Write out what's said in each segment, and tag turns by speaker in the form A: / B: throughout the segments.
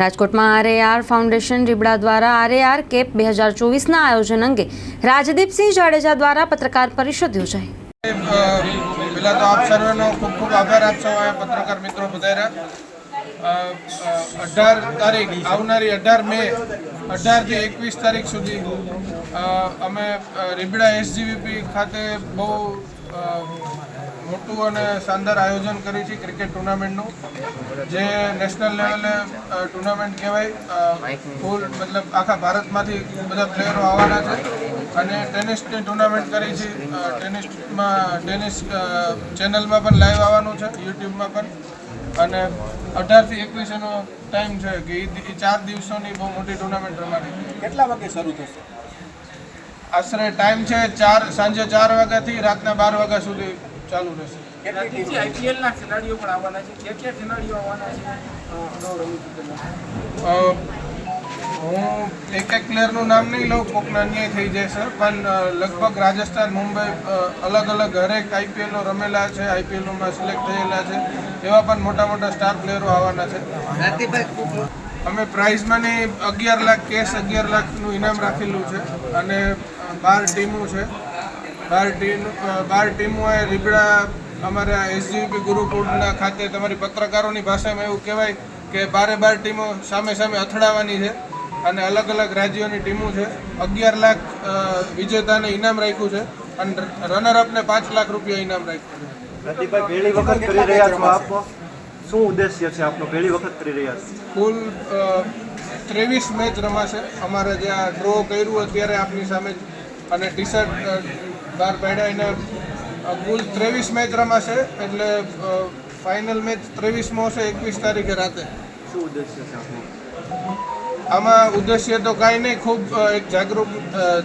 A: રાજકોટમાં આરએઆર ફાઉન્ડેશન રીબડા દ્વારા આરએઆર કેપ બે હજાર ચોવીસના આયોજન અંગે રાજદીપસિંહ જાડેજા દ્વારા પત્રકાર પરિષદ યોજાઈ.
B: પહેલા તો આપ સર્વેનો ખૂબ ખૂબ આભાર. આપ પત્રકાર મિત્રો પધાર્યા અઢાર તારીખ, આવનારી અઢાર મે અઢારથી એકવીસ તારીખ સુધી અમે રીબડા એસજીવીપી ખાતે બહુ મોટું અને શાનદાર આયોજન કર્યું છે ક્રિકેટ ટુર્નામેન્ટનું. જે નેશનલ લેવલે ટુર્નામેન્ટ કહેવાય ફૂલ મતલબ આખા ભારતમાંથી બધા પ્લેયરો આવવાના છે. અને ટેનિસની ટુર્નામેન્ટ કરી છે. ટેનિસમાં ટેનિસ ચેનલમાં પણ લાઈવ આવવાનું છે યુટ્યુબમાં પણ. અને અઢારથી એકવીસ એનો ટાઈમ છે કે એ એ ચાર દિવસોની બહુ મોટી ટુર્નામેન્ટ રમાડી.
C: કેટલા વાગે શરૂ થશે?
B: આશરે ટાઈમ છે ચાર સાંજે ચાર વાગ્યાથી રાતના બાર વાગ્યા સુધી ચાલુ રહેશે.
C: કેટલી ટીમ
D: ખેલાડીઓ પણ આવવાના છે. કે કે ખેલાડીઓ આવવાના છે.
B: હું એક એક પ્લેયરનું નામ નહીં લઉં કોકના અન્યાય થઈ જશે પણ લગભગ રાજસ્થાન મુંબઈ અલગ અલગ હરેક આઈપીએલનો રમેલા છે આઈપીએલમાં સિલેક્ટ થયેલા છે. એવા પણ મોટા મોટા સ્ટાર પ્લેયરો આવવાના છે. અમે પ્રાઇઝમાં મની અગિયાર લાખ કેસ અગિયાર લાખનું ઇનામ રાખેલું છે અને બાર ટીમો છે. બાર ટીમ બાર ટીમોએ રીબડા અમારા એસજીપી ગુરુકુળના ખાતે તમારી પત્રકારોની ભાષામાં એવું કહેવાય કે બારે બાર ટીમો સામે સામે અથડાવાની છે અને અલગ અલગ રાજ્યોની ટીમો છે. અગિયાર લાખ વિજેતાને ઇનામ રાખ્યું છે અને રનરઅપને પાંચ લાખ રૂપિયા ઇનામ રાખ્યું છે.
E: પ્રદીપભાઈ પહેલી વખત કરી રહ્યા છો આપ શું ઉદ્દેશ્ય છે આપનો? પહેલી વખત કરી રહ્યા છો?
B: કુલ ત્રેવીસ મેચ રમાશે. અમારે જે આ ડ્રો કર્યું અત્યારે આપની સામે અને ટી શર્ટ બહાર પાડ્યા એને કુલ ત્રેવીસ મેચ રમાશે એટલે ફાઇનલ મેચ ત્રેવીસમો હશે એકવીસ તારીખે રાતે.
E: શું ઉદ્દેશ્ય છે
B: આમાં ઉદ્દેશ્ય તો કાંઈ નહીં ખૂબ એક જાગૃત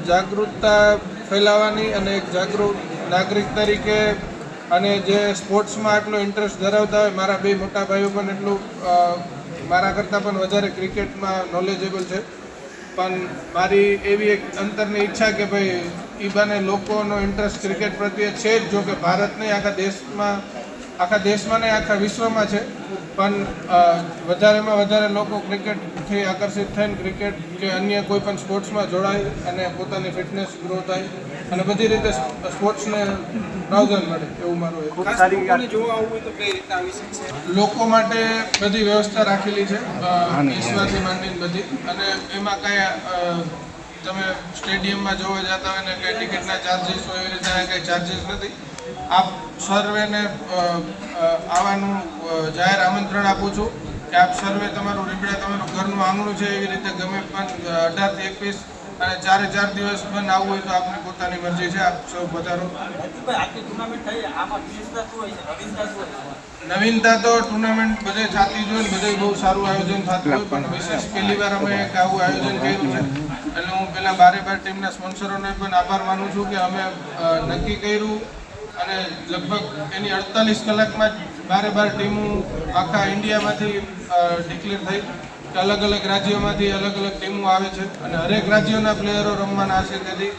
B: જાગૃતતા ફેલાવવાની અને એક જાગૃત નાગરિક તરીકે અને જે સ્પોર્ટ્સમાં આટલો ઇન્ટરેસ્ટ ધરાવતા હોય મારા બે મોટા ભાઈઓ પણ એટલું મારા કરતાં પણ વધારે ક્રિકેટમાં નોલેજેબલ છે. પણ મારી એવી એક અંતરની ઈચ્છા કે ભાઈ એ બાને લોકોનો ઇન્ટરેસ્ટ ક્રિકેટ પ્રત્યે છે જ જો કે ભારત નહીં આખા દેશમાં આખા દેશમાં નહીં, આખા વિશ્વમાં છે. પણ વધારેમાં વધારે લોકો ક્રિકેટથી આકર્ષિત થઈને ક્રિકેટ કે અન્ય કોઈ પણ સ્પોર્ટ્સમાં જોડાય અને પોતાની ફિટનેસ ગ્રો થાય અને બધી રીતે સ્પોર્ટ્સને પ્રાવધાન મળે એવું મારું
D: જોવા આવવું હોય તો કઈ આવી શકશે
B: લોકો માટે બધી વ્યવસ્થા રાખેલી છે ઈશ્વરથી માંડીને બધી. અને એમાં કાંઈ તમે સ્ટેડિયમમાં જોવા જતા હોય ને કંઈ ટિકિટના ચાર્જિસ હોય એવી રીતે કંઈ ચાર્જીસ નથી. આપ સર્વેને આવવાનું જાહેર આમંત્રણ આપું છું કે આપ સર્વે તમારું રીપડા તમારું ઘરનું આંગણું છે એવી રીતે ગમે પણ અઢારથી એકવીસ અને ચારે ચાર દિવસ પણ આવવું હોય તો આપની પોતાની મરજી છે. આપ સૌ પધારો. નવીનતા તો ટુર્નામેન્ટ બધે થતી જ હોય ને બધે બહુ સારું આયોજન થતું હોય પણ વિશેષ પહેલી વાર અમે એક આવું આયોજન કર્યું છે. એટલે હું પહેલાં બારે બાર ટીમના સ્પોન્સરોને પણ આભાર માનું છું કે અમે નક્કી કર્યું અને લગભગ એની અડતાલીસ કલાકમાં જ બારે બાર ટીમો આખા ઇન્ડિયામાંથી ડિક્લેર થઈ કે અલગ અલગ રાજ્યોમાંથી અલગ અલગ ટીમો આવે છે. અને હરેક રાજ્યોના પ્લેયરો રમવાના હશે. તેથી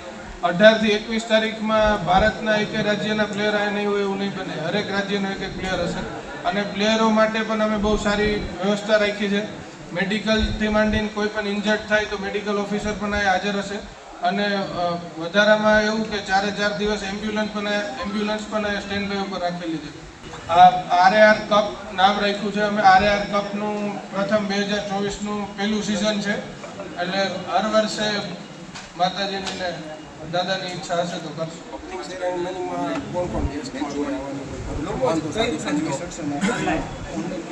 B: અઢારથી એકવીસ તારીખમાં ભારતના એક રાજ્યના પ્લેયર આ નહીં હોય એવું નહીં બને. હરેક રાજ્યનો એક એક પ્લેયર હશે. અને પ્લેયરો માટે પણ અમે બહુ સારી વ્યવસ્થા રાખી છે. મેડિકલથી માંડીને કોઈ પણ ઇન્જર્ડ થાય તો મેડિકલ ઓફિસર પણ અહીં હાજર હશે. અને વધારામાં એવું કે ચારે ચાર દિવસ એમ્બ્યુલન્સ પણ એમ્બ્યુલન્સ પણ સ્ટેન્ડ બાય ઉપર રાખેલી છે. આ આરએઆર કપ નામ રાખ્યું છે. અમે આરએઆર કપનું પ્રથમ બે હજાર ચોવીસનું પહેલું સિઝન છે. એટલે હર વર્ષે માતાજીની ને દાદાની ઈચ્છા હશે તો કરશું.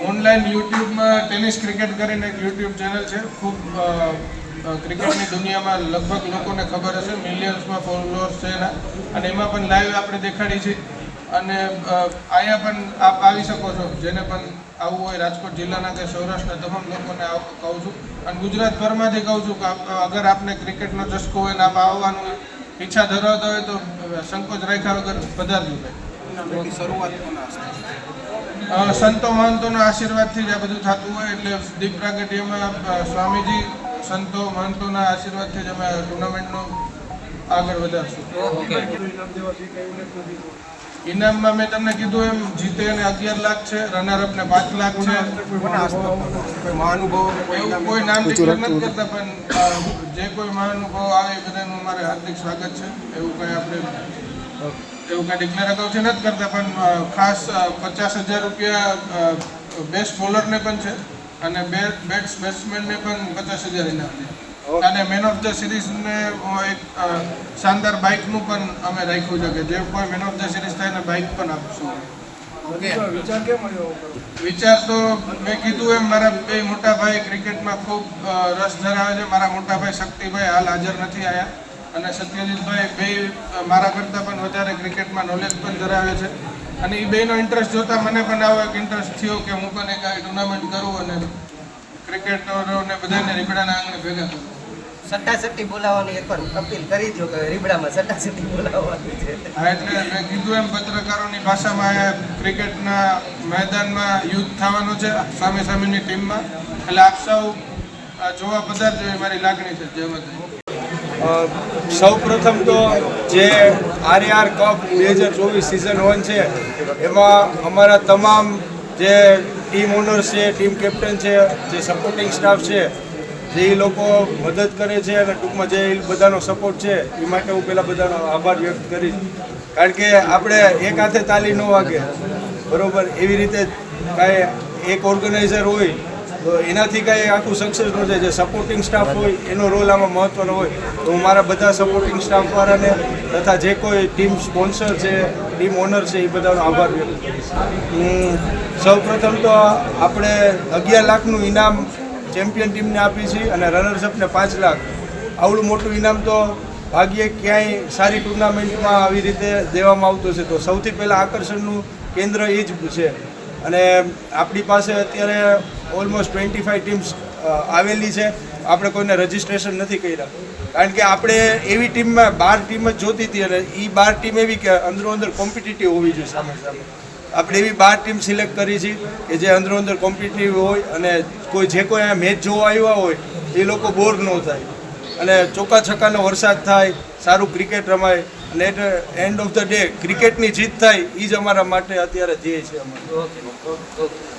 B: ઓનલાઈન યુટ્યુબમાં ટેનિસ ક્રિકેટ કરીને એક યુટ્યુબ ચેનલ છે. ખૂબ ક્રિકેટની દુનિયામાં લગભગ લોકોને ખબર હશે મિલિયન્સમાં ફોલોઅર્સ છે એના. અને એમાં પણ લાઈવ આપણે દેખાડી છે. અને અહીંયા પણ આપ આવી શકો છો. જેને પણ આવવું હોય રાજકોટ જિલ્લાના કે સૌરાષ્ટ્રના તમામ લોકોને આવ કહું છું. અને ગુજરાતભરમાંથી કહું છું કે અગર આપને ક્રિકેટનો ચસ્કો હોય ને આપ આવવાનું ઈચ્છા ધરાવતા હોય તો સંકોચ રાખ્યા વગર પધારજો ભાઈ
D: શરૂઆત
B: સંતો મહંતોના આશીર્વાદથી જ આ બધું થતું હોય એટલે દીપ પ્રાગટ્યમાં સ્વામીજી સંતો મહંતોના આશીર્વાદથી જ અમે ટુર્નામેન્ટનું આગળ વધારશું. ઇનામમાં મેં તમને કીધું એમ જીતે એને અગિયાર લાખ છે રનર અપને પાંચ લાખ છે. એવું કોઈ નામ નથી. કરતા પણ જે કોઈ મહાનુભાવ આવે એ બધાનું અમારે હાર્દિક સ્વાગત છે. એવું કંઈ આપણે એવું કંઈ ડિક્લેર અગાઉથી નથી કરતા પણ ખાસ પચાસ હજાર રૂપિયા બેસ્ટ બોલરને પણ છે. અને બે બેટ્સ બેટ્સમેનને પણ પચાસ હજાર ઇનામ છે અને મેન ઓફ ધ સિરીઝને એક શાનદાર બાઇકનું પણ અમે રાખ્યું છે કે જે કોઈ મેન ઓફ ધ સિરીઝ થાય ને બાઇક પણ આપશું.
D: વિચાર કેમ આવ્યો આવો કરવાનો?
B: વિચાર તો મેં કીધું એમ મારા બે મોટા ભાઈ ક્રિકેટમાં ખૂબ રસ ધરાવે છે. મારા મોટા ભાઈ શક્તિભાઈ હાલ હાજર નથી આવ્યા અને સત્યજીતભાઈ બે મારા કરતાં પણ વધારે ક્રિકેટમાં નોલેજ પણ ધરાવે છે. અને એ બેનો ઇન્ટરેસ્ટ જોતા મને પણ આવો એક ઇન્ટરેસ્ટ થયો કે હું પણ એક આવી ટુર્નામેન્ટ કરું અને ક્રિકેટરોને બધાને રીબડાના આંગણે ભેગા કરું.
C: સટ્ટાસટ્ટી બોલાવવાની એકવાર અપીલ કરી દો કે રીબડામાં સટ્ટાસટ્ટી બોલાવવાની છે.
B: હા એટલે મેં કીધું એમ પત્રકારોની ભાષામાં ક્રિકેટના મેદાનમાં યુદ્ધ થવાનું છે સામે સામેની ટીમમાં. એટલે આપ સૌ જોવા પધારજો એ મારી લાગણી છે. જય માતાજી.
F: સૌ પ્રથમ તો જે આરઆર કપ બે હજાર ચોવીસ સિઝન વન છે, એમાં અમારા તમામ જે ટીમ ઓનર્સ છે ટીમ કેપ્ટન છે, જે સપોર્ટિંગ સ્ટાફ છે, જે લોકો મદદ કરે છે અને ટૂંકમાં જે બધાનો સપોર્ટ છે એ માટે હું પહેલાં બધાનો આભાર વ્યક્ત કરીશ. કારણ કે આપણે એક હાથે તાલી ન વાગે. બરાબર? એવી રીતે કાંઈ એક ઓર્ગેનાઇઝર હોય તો એનાથી કાંઈ આખું સક્સેસ ન થાય જે સપોર્ટિંગ સ્ટાફ હોય, એનો રોલ આમાં મહત્ત્વનો હોય. તો હું મારા બધા સપોર્ટિંગ સ્ટાફવાળાને તથા જે કોઈ ટીમ સ્પોન્સર છે ટીમ ઓનર છે, એ બધાનો આભાર વ્યક્ત કરીશ. હું સૌ પ્રથમ તો આપણે અગિયાર લાખનું ઇનામ ચેમ્પિયન ટીમને આપી છે અને રનર્સ અપને પાંચ લાખ. આવડું મોટું ઇનામ તો ભાગ્યે ક્યાંય સારી ટુર્નામેન્ટમાં આવી રીતે દેવામાં આવતું છે તો સૌથી પહેલાં આકર્ષણનું કેન્દ્ર એ જ છે. અને આપણી પાસે અત્યારે ઓલમોસ્ટ ટ્વેન્ટી ફાઈવ ટીમ્સ આવેલી છે. આપણે કોઈને રજિસ્ટ્રેશન નથી કર્યા. કારણ કે આપણે એવી ટીમમાં બાર ટીમ જ જોતી હતી અને એ બાર ટીમ એવી કે અંદરો અંદર કોમ્પિટિટિવ હોવી જોઈએ સામે સામે. આપણે એવી બાર ટીમ સિલેક્ટ કરી છે કે જે અંદરો અંદર કોમ્પિટિટિવ હોય અને કોઈ જે કોઈ મેચ જોવા આવ્યા હોય, એ લોકો બોર ન થાય. અને ચોકા છક્કાનો વરસાદ થાય, સારું ક્રિકેટ રમાય, અને at end of the day ક્રિકેટની જીત થાય એ જ અમારા માટે અત્યારે ધ્યેય છે અમારું.
C: Okay okay